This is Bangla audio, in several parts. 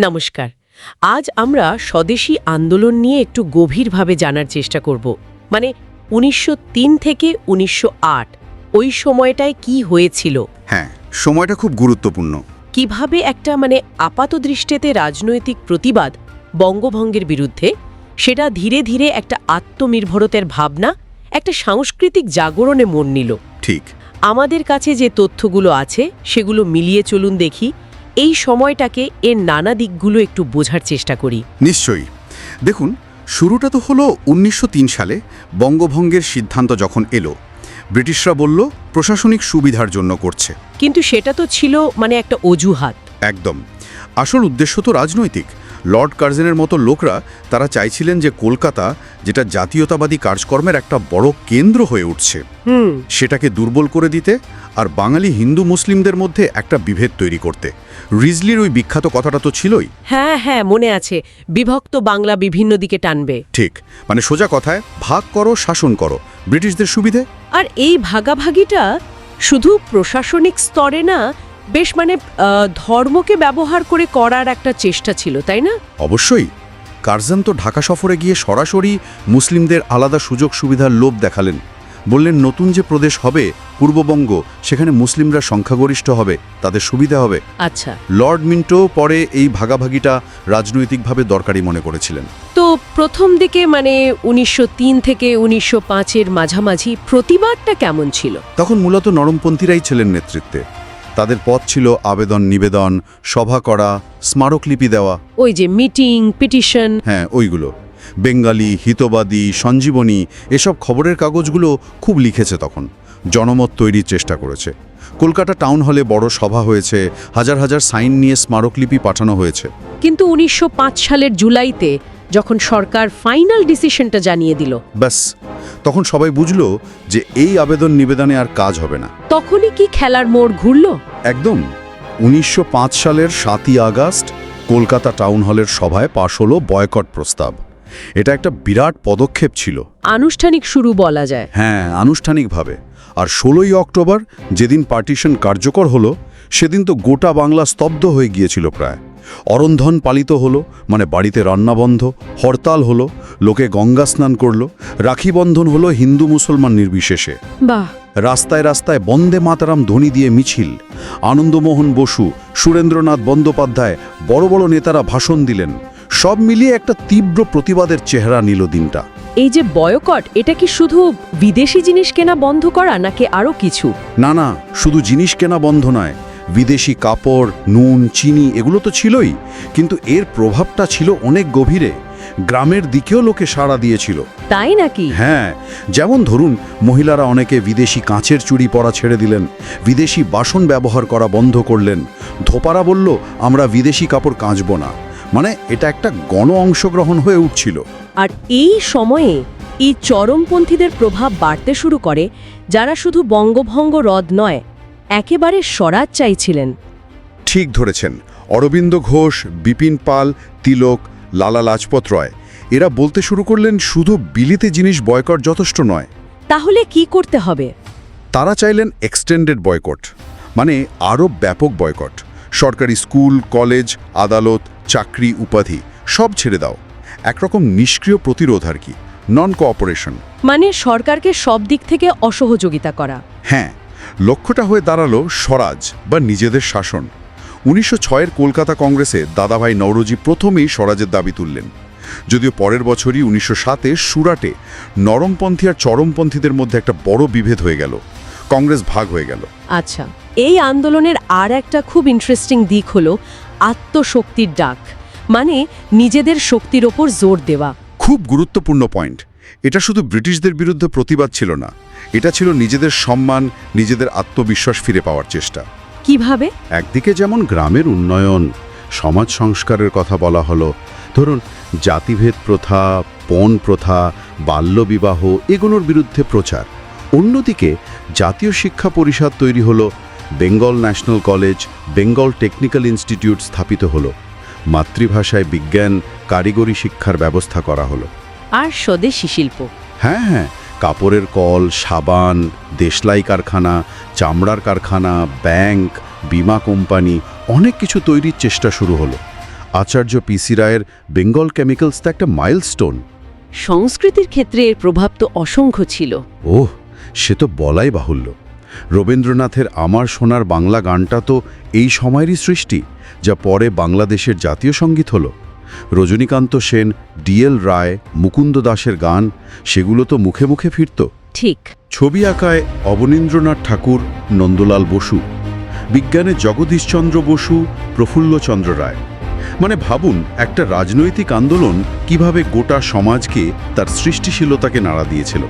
নমস্কার। আজ আমরা স্বদেশী আন্দোলন নিয়ে একটু গভীরভাবে জানার চেষ্টা করব। মানে উনিশশো থেকে উনিশশো আট ওই সময়টায় কি হয়েছিল? হ্যাঁ সময়টা খুব গুরুত্বপূর্ণ। কীভাবে একটা মানে আপাত দৃষ্টিতে রাজনৈতিক প্রতিবাদ বঙ্গভঙ্গের বিরুদ্ধে সেটা ধীরে ধীরে একটা আত্মনির্ভরতার ভাবনা একটা সাংস্কৃতিক জাগরণে মন নিল। ঠিক। আমাদের কাছে যে তথ্যগুলো আছে সেগুলো মিলিয়ে চলুন দেখি। এই সময়টাকে এর নানা দিকগুলো একটু বোঝার চেষ্টা করি। নিশ্চয়ই। দেখুন শুরুটা তো হলো উনিশশো তিন সালে বঙ্গভঙ্গের সিদ্ধান্ত যখন এলো। ব্রিটিশরা বলল প্রশাসনিক সুবিধার জন্য করছে। কিন্তু সেটা তো ছিল মানে একটা অজুহাত। একদম। আসল উদ্দেশ্য তো রাজনৈতিক। লর্ড কার্জেনের মতো লোকরা তারা চাইছিলেন যে কলকাতা যেটা জাতীয়তাবাদী কাজকর্মের একটা বড় কেন্দ্র হয়ে উঠছে হুম। সেটাকে দুর্বল করে দিতে আর বাঙালি হিন্দু মুসলিমদের মধ্যে একটা বিভেদ তৈরি করতে। রিজলির ওই বিখ্যাত কথাটা তো ছিলই। হ্যাঁ হ্যাঁ মনে আছে। বিভক্ত বাংলা বিভিন্ন দিকে টানবে। ঠিক মানে সোজা কথায় ভাগ করো শাসন করো। ব্রিটিশদের সুবিধে? আর এই ভাগাভাগিটা শুধু প্রশাসনিক স্তরে না বেশ মানে ধর্মকে ব্যবহার করে করার একটা চেষ্টা ছিল তাই না? অবশ্যই। কার্জন তো ঢাকা সফরে গিয়ে সরাসরি মুসলিমদের আলাদা সুযোগ সুবিধার লোভ দেখালেন। বললেন নতুন যে প্রদেশ হবে পূর্ববঙ্গ সেখানে মুসলিমরা সংখ্যাগরিষ্ঠ হবে তাদের সুবিধা হবে। আচ্ছা। লর্ড মিন্টো পরে এই ভাগাভাগিটা রাজনৈতিকভাবে দরকারি মনে করেছিলেন। তো প্রথম দিকে মানে উনিশশো তিন থেকে উনিশশো পাঁচের মাঝামাঝি প্রতিবাদটা কেমন ছিল? তখন মূলত নরমপন্থীরাই ছিলেন নেতৃত্বে। তাদের পথ ছিল আবেদন নিবেদন সভা করা স্মারকলিপি দেওয়া। ওই যে মিটিং পিটিশন। হ্যাঁ ওইগুলো। বেঙ্গালি হিতবাদী সঞ্জীবনী এসব খবরের কাগজগুলো খুব লিখেছে তখন। জনমত তৈরির চেষ্টা করেছে। কলকাতা টাউন হলে বড় সভা হয়েছে হাজার হাজার সাইন নিয়ে স্মারকলিপি পাঠানো হয়েছে। কিন্তু উনিশশো পাঁচ সালের জুলাইতে যখন সরকার ফাইনাল ডিসিশনটা জানিয়ে দিল। ব্যাস তখন সবাই বুঝলো যে এই আবেদন নিবেদনে আর কাজ হবে না। তখনই কি খেলার মোড় ঘুরল? একদম। উনিশশো পাঁচ সালের সাতই আগস্ট কলকাতা টাউন হলের সভায় পাশ হলো বয়কট প্রস্তাব। এটা একটা বিরাট পদক্ষেপ ছিল। আনুষ্ঠানিক শুরু বলা যায়। হ্যাঁ আনুষ্ঠানিকভাবে। আর ষোলোই অক্টোবর যেদিন পার্টিশন কার্যকর হলো সেদিন তো গোটা বাংলা স্তব্ধ হয়ে গিয়েছিল প্রায়। অরন্ধন পালিত হলো মানে বাড়িতে রান্না বন্ধ হরতাল হলো লোকে গঙ্গা স্নান করল রাখি বন্ধন হলো হিন্দু মুসলমান নির্বিশেষে। বাহ! রাস্তায় রাস্তায় বন্দে মাতারাম ধ্বনি দিয়ে মিছিল। আনন্দমোহন বসু সুরেন্দ্রনাথ বন্দ্যোপাধ্যায় বড় বড় নেতারা ভাষণ দিলেন। সব মিলিয়ে একটা তীব্র প্রতিবাদের চেহারা নিল দিনটা। এই যে বয়কট এটা কি শুধু বিদেশি জিনিস কেনা বন্ধ করা নাকি আরও কিছু? না না শুধু জিনিস কেনা বন্ধ নয় বিদেশি কাপড় নুন চিনি এগুলো তো ছিলই কিন্তু এর প্রভাবটা ছিল অনেক গভীরে। গ্রামের দিকেও লোকে সাড়া দিয়েছিল। তাই নাকি? হ্যাঁ যেমন ধরুন মহিলারা অনেকে বিদেশি কাঁচের চুড়ি পরা ছেড়ে দিলেন বিদেশি বাসন ব্যবহার করা বন্ধ করলেন। ধোপারা বলল আমরা বিদেশি কাপড় কাঁচব না। মানে এটা একটা গণ অংশগ্রহণ হয়ে উঠছিল। আর এই সময়ে এই চরমপন্থীদের প্রভাব বাড়তে শুরু করে যারা শুধু বঙ্গভঙ্গ রদ নয় একেবারে স্বরাজ চাইছিলেন। ঠিক ধরেছেন। অরবিন্দ ঘোষ বিপিন পাল তিলক লালা লাজপত রয় এরা বলতে শুরু করলেন শুধু বিলিতে জিনিস বয়কট যথেষ্ট নয়। তাহলে কি করতে হবে? তারা চাইলেন এক্সটেন্ডেড বয়কট মানে আরও ব্যাপক বয়কট। সরকারি স্কুল কলেজ আদালত চাকরি উপাধি সব ছেড়ে দাও। একরকম নিষ্ক্রিয় প্রতিরোধ আর কি নন কোঅপারেশন মানে সরকারকে সব দিক থেকে অসহযোগিতা করা। হ্যাঁ লক্ষ্যটা হয়ে দাঁড়াল স্বরাজ বা নিজেদের শাসন। উনিশশো ছয়ের কলকাতা কংগ্রেসে দাদাভাই নওরোজি প্রথমেই স্বরাজের দাবি তুললেন। যদিও পরের বছরই উনিশশো সাতে সুরাটে নরমপন্থী আর চরমপন্থীদের মধ্যে একটা বড় বিভেদ হয়ে গেল। কংগ্রেস ভাগ হয়ে গেল। আচ্ছা এই আন্দোলনের আর একটা খুব ইন্টারেস্টিং দিক হলো আত্মশক্তির ডাক মানে নিজেদের শক্তির ওপর জোর দেওয়া। খুব গুরুত্বপূর্ণ পয়েন্ট এটা শুধু ব্রিটিশদের বিরুদ্ধে প্রতিবাদ ছিল না। এটা ছিল নিজেদের সম্মান নিজেদের আত্মবিশ্বাস ফিরে পাওয়ার চেষ্টা। কীভাবে? একদিকে যেমন গ্রামের উন্নয়ন সমাজ সংস্কারের কথা বলা হলো ধরুন জাতিভেদ প্রথা পণ প্রথা বাল্যবিবাহ এগুলোর বিরুদ্ধে প্রচার। অন্যদিকে জাতীয় শিক্ষা পরিষদ তৈরি হলো Bengal national college Bengal technical institute স্থাপিত হলো। মাতৃভাষায় বিজ্ঞান কারিগরি শিক্ষার ব্যবস্থা করা হলো। আর স্বদেশি শিল্প। হ্যাঁ হ্যাঁ কাপড়ের কল সাবান দেশলাই কারখানা চামড়ার কারখানা ব্যাংক বিমা কোম্পানি অনেক কিছু তৈরির চেষ্টা শুরু হলো। আচার্য পিসি রায়ের বেঙ্গল কেমিক্যালস তো একটা মাইলস্টোন। সংস্কৃতির ক্ষেত্রে এর প্রভাব তো অসংখ্য ছিল। ওহ সে তো বলাই বাহুল্য। রবীন্দ্রনাথের আমার সোনার বাংলা গানটা তো এই সময়েরই সৃষ্টি যা পরে বাংলাদেশের জাতীয় সংগীত হল। রজনীকান্ত সেন ডিএল রায় মুকুন্দ দাসের গান সেগুলো তো মুখে মুখে ফিরত। ঠিক। ছবি আঁকায় অবনীন্দ্রনাথ ঠাকুর নন্দলাল বসু। বিজ্ঞানে জগদীশচন্দ্র বসু প্রফুল্লচন্দ্র রায়। মানে ভাবুন একটা রাজনৈতিক আন্দোলন কীভাবে গোটা সমাজকে তার সৃষ্টিশীলতাকে নাড়া দিয়েছিল।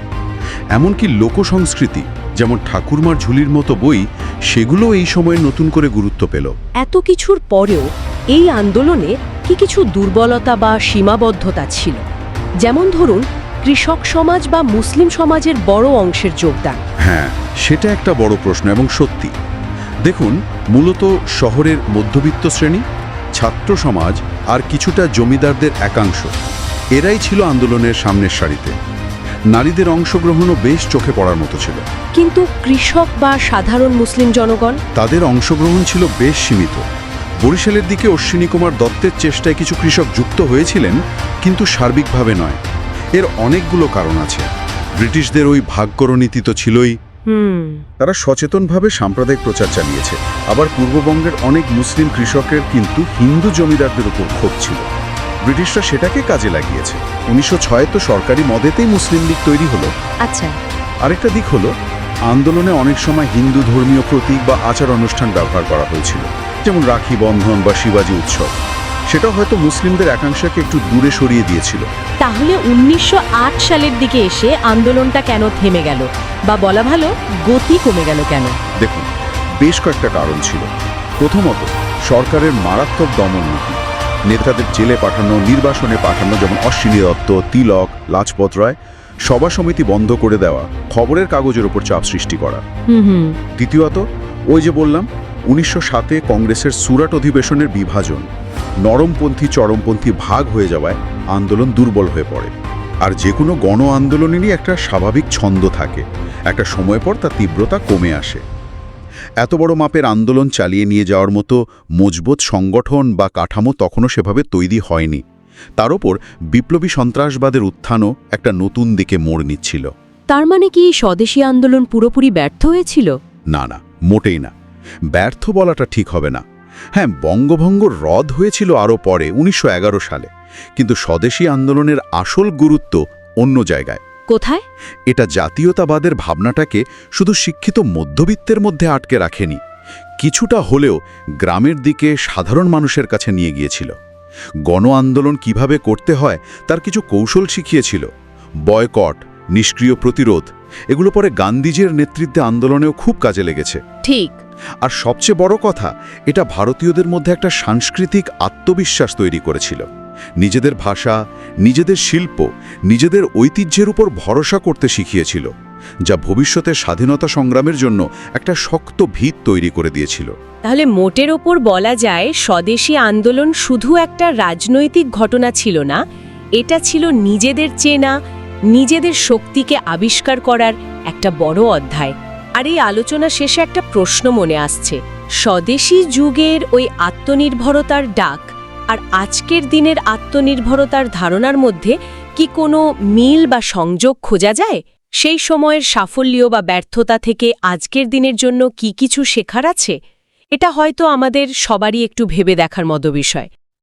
এমনকি লোকসংস্কৃতি যেমন ঠাকুরমার ঝুলির মতো বই সেগুলো এই সময়ে নতুন করে গুরুত্ব পেল। এত কিছুর পরেও এই আন্দোলনে কি কিছু দুর্বলতা বা সীমাবদ্ধতা ছিল। যেমন ধরুন কৃষক সমাজ বা মুসলিম সমাজের বড় অংশের যোগদান। হ্যাঁ সেটা একটা বড় প্রশ্ন এবং সত্যি। দেখুন মূলত শহরের মধ্যবিত্ত শ্রেণি ছাত্র সমাজ আর কিছুটা জমিদারদের একাংশ এরাই ছিল আন্দোলনের সামনের সারিতে। নারীদের অংশগ্রহণও বেশ চোখে পড়ার মতো ছিল। কিন্তু কৃষক বা সাধারণ মুসলিম জনগণ? তাদের অংশগ্রহণ ছিল বেশ সীমিত। বরিশালের দিকে অশ্বিনী কুমার দত্তের চেষ্টায় কিছু কৃষক যুক্ত হয়েছিলেন কিন্তু সার্বিকভাবে নয়। এর অনেকগুলো কারণ আছে। ব্রিটিশদের ওই ভাগ্যরনীতি তো ছিলই। তারা সচেতনভাবে সাম্প্রদায়িক প্রচার চালিয়েছে। আবার পূর্ববঙ্গের অনেক মুসলিম কৃষকের কিন্তু হিন্দু জমিদারদের উপর ক্ষোভ ছিল। ব্রিটিশরা সেটাকে কাজে লাগিয়েছে। উনিশশো ছয় তো সরকারি মদেতেই মুসলিম লীগ তৈরি হলো। আচ্ছা। আরেকটা দিক হলো আন্দোলনে অনেক সময় হিন্দু ধর্মীয় প্রতীক বা আচার অনুষ্ঠান ব্যবহার করা হয়েছিল। যেমন রাখি বন্ধন বা শিবাজি উৎসব। সেটা হয়তো মুসলিমদের একাংশকে একটু দূরে সরিয়ে দিয়েছিল। তাহলে উনিশশো সালের দিকে এসে আন্দোলনটা কেন থেমে গেল? বা বলা ভালো গতি কমে গেল কেন? দেখুন বেশ কয়েকটা কারণ ছিল। প্রথমত সরকারের মারাত্মক দমন নীতি। নেতাদের জেলে পাঠানো নির্বাসনে পাঠানো যেমন অশ্বিনী দত্ত তিলক লাজপত রায় সভা সমিতি বন্ধ করে দেওয়া খবরের কাগজের উপর চাপ সৃষ্টি করা। দ্বিতীয়ত ওই যে বললাম উনিশশো সাতে কংগ্রেসের সুরাট অধিবেশনের বিভাজন। নরমপন্থী চরমপন্থী ভাগ হয়ে যাওয়ায় আন্দোলন দুর্বল হয়ে পড়ে। আর যে কোনো গণ আন্দোলনেরই একটা স্বাভাবিক ছন্দ থাকে। একটা সময় পর তার তীব্রতা কমে আসে। এত বড় মাপের আন্দোলন চালিয়ে নিয়ে যাওয়ার মতো মজবুত সংগঠন বা কাঠামো তখনও সেভাবে তৈরি হয়নি। তার ওপর বিপ্লবী সন্ত্রাসবাদের উত্থানও একটা নতুন দিকে মোড় নিচ্ছিল। তার মানে কি স্বদেশী আন্দোলন পুরোপুরি ব্যর্থ হয়েছিল? না না মোটেই না। ব্যর্থ বলাটা ঠিক হবে না। হ্যাঁ বঙ্গভঙ্গ রদ হয়েছিল আরও পরে উনিশশো এগারো সালে। কিন্তু স্বদেশী আন্দোলনের আসল গুরুত্ব অন্য জায়গায়। কোথায়? এটা জাতীয়তাবাদের ভাবনাটাকে শুধু শিক্ষিত মধ্যবিত্তের মধ্যে আটকে রাখেনি। কিছুটা হলেও গ্রামের দিকে সাধারণ মানুষের কাছে নিয়ে গিয়েছিল। গণ আন্দোলন কীভাবে করতে হয় তার কিছু কৌশল শিখিয়েছিল। বয়কট নিষ্ক্রিয় প্রতিরোধ এগুলো পরে গান্ধীজির নেতৃত্বে আন্দোলনেও খুব কাজে লেগেছে। ঠিক। আর সবচেয়ে বড় কথা, এটা ভারতীয়দের মধ্যে একটা সাংস্কৃতিক আত্মবিশ্বাস তৈরি করেছিল। নিজেদের ভাষা, নিজেদের শিল্প, নিজেদের ঐতিহ্যের উপর ভরসা করতে শিখিয়েছিল, যা ভবিষ্যতে স্বাধীনতা সংগ্রামের জন্য একটা শক্ত ভিত তৈরি করে দিয়েছিল। তাহলে মোটের ওপর বলা যায় স্বদেশী আন্দোলন শুধু একটা রাজনৈতিক ঘটনা ছিল না, এটা ছিল নিজেদের চেনা, নিজেদের শক্তিকে আবিষ্কার করার একটা বড় অধ্যায়। আর এই আলোচনা শেষে একটা প্রশ্ন মনে আসছে। স্বদেশী যুগের ওই আত্মনির্ভরতার ডাক আর আজকের দিনের আত্মনির্ভরতার ধারণার মধ্যে কি কোনো মিল বা সংযোগ খোঁজা যায়? সেই সময়ের সাফল্য বা ব্যর্থতা থেকে আজকের দিনের জন্য কি কিছু শেখার আছে? এটা হয়তো আমাদের সবারই একটু ভেবে দেখার মতো বিষয়।